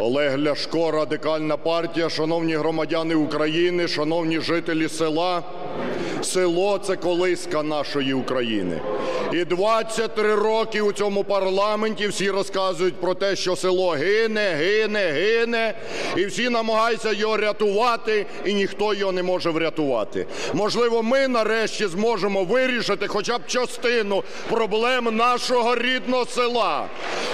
Олег Ляшко, Радикальна партія. Шановні громадяни України, шановні жителі села. Село – це колиска нашої України. І 23 роки у цьому парламенті всі розказують про те, що село гине, гине, гине, і всі намагаються його рятувати, і ніхто його не може врятувати. Можливо, ми нарешті зможемо вирішити хоча б частину проблем нашого рідного села.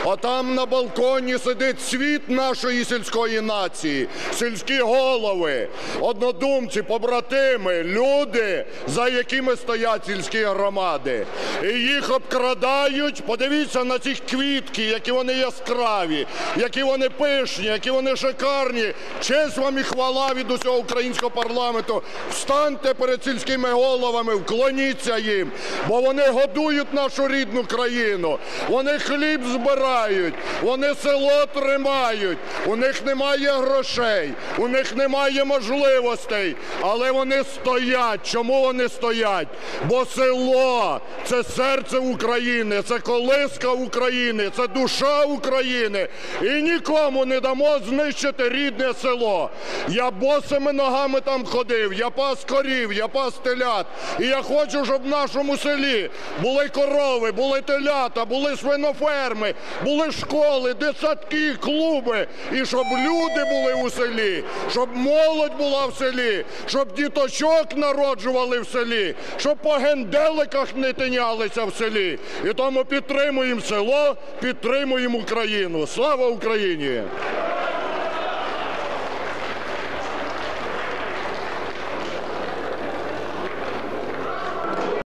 Отам на балконі сидить світ нашої сільської нації, сільські голови, однодумці, побратими, люди, за якими стоять сільські громади. І їх обкрадають. Подивіться на ці квітки, які вони яскраві, які вони пишні, які вони шикарні. Честь вам і хвала від усього українського парламенту. Встаньте перед сільськими головами, вклоніться їм, бо вони годують нашу рідну країну. Вони хліб збирають, вони село тримають. У них немає грошей, у них немає можливостей, але вони стоять. Чому вони стоять? Бо село це серце України, це колиска України, це душа України. І нікому не дамо знищити рідне село. Я босими ногами там ходив, я пас корів, я пас телят. І я хочу, щоб в нашому селі були корови, були телята, були свиноферми, були школи, дитсадки, клуби. І щоб люди були у селі, щоб молодь була в селі, щоб діточок народжували в селі, щоб по генделиках не тинялися в селі. І тому підтримуємо село, підтримуємо Україну. Слава Україні!